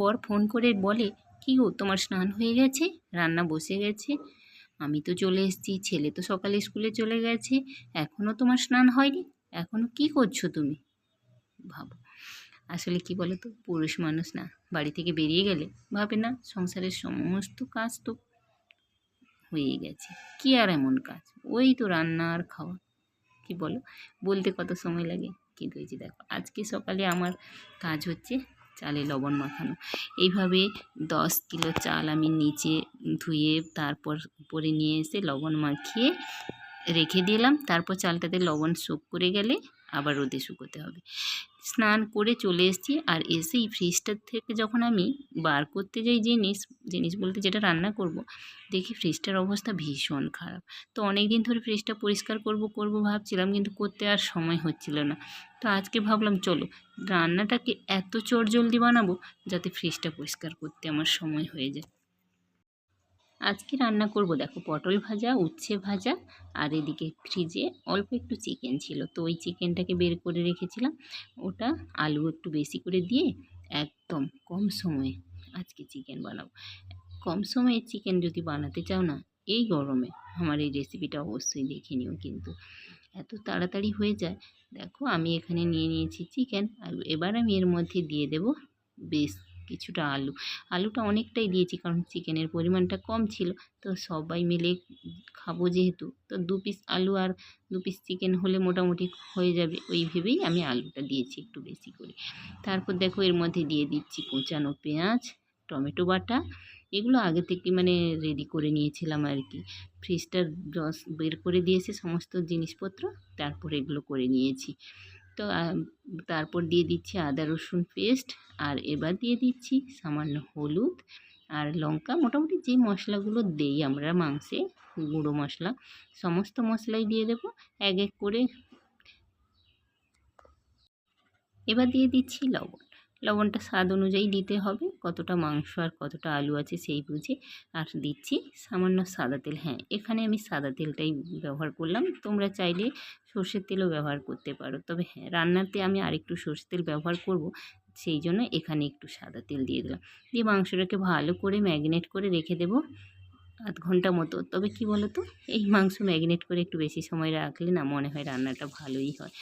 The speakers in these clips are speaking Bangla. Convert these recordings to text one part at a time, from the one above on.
বর ফোন করে বলে, কী গো, তোমার স্নান হয়ে গেছে? রান্না বসে গেছে? আমি তো চলে এসেছি, ছেলে তো সকালে স্কুলে চলে গেছে এখনও তোমার স্নান হয়নি এখনও কি করছ তুমি? ভাবো, আসলে কি বলো তো পুরুষ মানুষ না, বাড়ি থেকে বেরিয়ে গেলে ভাবে না, সংসারের সমস্ত কাজ তো হয়ে গেছে, কি আর এমন কাজ? ওই তো রান্না আর খাওয়া, কি বলো? বলতে কত সময় লাগে? কিন্তু এই যে দেখো, আজকে সকালে আমার কাজ হচ্ছে চালে লবণ মাখানো। এইভাবে দশ কিলো চাল আমি নিচে ধুয়ে তারপর উপরে নিয়ে এসে লবণ মাখিয়ে রেখে দিলাম। তারপর চালটাতে লবণ শুক করে গেলে আবার রোদে শুকোতে হবে। স্নান করে চলে এসেছি আর এসেই ফ্রিজটার থেকে যখন আমি বার করতে যাই জিনিস জিনিস বলতে যেটা রান্না করব, দেখি ফ্রিজটার অবস্থা ভীষণ খারাপ। তো অনেক দিন ধরে ফ্রিজটা পরিষ্কার করব করব ভাবছিলাম কিন্তু করতে আর সময় হচ্ছিল না। তো আজকে ভাবলাম চলো রান্নাটাকে এত চটজলদি বানাবো যাতে ফ্রিজটা পরিষ্কার করতে আমার সময় হয়ে যায়। আজকে রান্না করব দেখো পটল ভাজা, উচ্ছে ভাজা আর এদিকে ফ্রিজে অল্প একটু চিকেন ছিল। তো ওই চিকেনটাকে বের করে রেখেছিলাম। ওটা আলু একটু বেশি করে দিয়ে একদম কম সময়ে আজকে চিকেন বানাবো। কম সময়ে চিকেন যদি বানাতে চাও না, এই গরমে আমার এই রেসিপিটা অবশ্যই দেখে নিও কিন্তু। এত তাড়াতাড়ি হয়ে যায়। দেখো আমি এখানে নিয়ে নিয়েছি চিকেন আর এবার আমি এর মধ্যে দিয়ে দেব বেশ কিছুটা আলু। আলুটা অনেকটাই দিয়েছি কারণ চিকেনের পরিমাণটা কম ছিল। তো সবাই মিলে খাব যেহেতু, তো দু পিস আলু আর দু পিস চিকেন হলে মোটামুটি হয়ে যাবে। ওই ভেবেই আমি আলুটা দিয়েছি একটু বেশি করে। তারপর দেখো এর মধ্যে দিয়ে দিচ্ছি কুচানো পেঁয়াজ, টমেটো বাটা। এগুলো আগে থেকে মানে রেডি করে নিয়েছিলাম আর কি। ফ্রিজটার বের করে দিয়েছে সমস্ত জিনিসপত্র, তারপর এগুলো করে নিয়েছি। তো তারপর দিয়ে দিচ্ছি আদা, রসুন পেস্ট আর এবার দিয়ে দিচ্ছি সামান্য হলুদ আর লঙ্কা। মোটামুটি যে মশলাগুলো দেই আমরা মাংসে, গুঁড়ো মশলা, সমস্ত মশলাই দিয়ে দেব এক এক করে। এবার দিয়ে দিচ্ছি লবণ। লবণটা স্বাদ অনুযায়ী দিতে হবে। কতটা মাংস আর কতটা আলু আছে সেই বুঝে আর দিচ্ছি সামান্য সাদা তেল। হ্যাঁ এখানে আমি সাদা তেলটাই ব্যবহার করলাম। তোমরা চাইলে সর্ষের তেলও ব্যবহার করতে পারো। তবে হ্যাঁ রান্নাতে আমি আরেকটু সর্ষের তেল ব্যবহার করব, সেই জন্য এখানে একটু সাদা তেল দিয়ে দিলাম। দিয়ে মাংসটাকে ভালো করে ম্যাগনেট করে রেখে দেবো। আধ ঘণ্টা মতো। তবে কি বলো তো এই মাংস ম্যাগনেট করে একটু বেশি সময় রাখলে না মনে হয় রান্নাটা ভালোই হয়।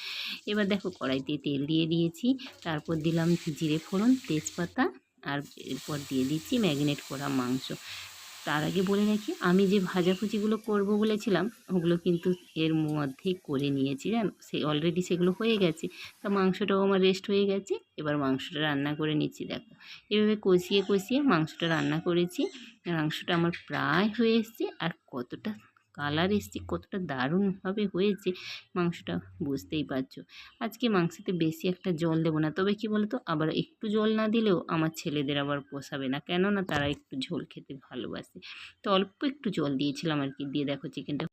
এবার দেখো কড়াইতে তেল দিয়ে দিয়েছি। তারপর দিলাম জিরে ফোড়ন, তেজপাতা আর এরপর দিয়ে দিচ্ছি ম্যাগনেট করা মাংস। তার আগে বলে রাখি, আমি যে ভাজাভুজিগুলো করব বলেছিলাম, ওগুলো কিন্তু এর মধ্যেই করে নিয়েছি, জানো? সে অলরেডি সেগুলো হয়ে গেছে। তা মাংসটাও আমার রেস্ট হয়ে গেছে, এবার মাংসটা রান্না করে নিচ্ছি, দেখো। এভাবে কষিয়ে কষিয়ে মাংসটা রান্না করেছি। মাংসটা আমার প্রায় হয়ে এসছে, আর কতটা কালার এসছে, কতটা দারুণভাবে হয়েছে, মাংসটা বুঝতেই পারছ। আজকে মাংসতে বেশি একটা জল দেবো না, তবে কি বলতো, আবার একটু জল না দিলেও আমার ছেলেদের আবার পোষাবে না, কেননা তারা একটু ঝোল খেতে ভালোবাসে। তো অল্প একটু জল দিয়েছিলাম আর কি, দিয়ে দেখো চিকেনটা।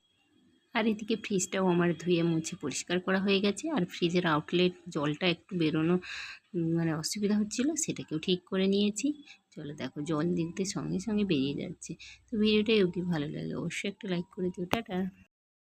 আর এদিকে ফ্রিজটাও আমার ধুয়ে মুছে পরিষ্কার করা হয়ে গেছে, আর ফ্রিজের আউটলেট জলটা একটু বেরোনো মানে অসুবিধা হচ্ছিল, সেটাকেও ঠিক করে নিয়েছি। চলো দেখো, জল দিতে সঙ্গে সঙ্গে বেরিয়ে যাচ্ছে। তো ভিডিওটাই অবধি ভালো লাগলে, অবশ্যই একটা লাইক করে দিও, টাটা।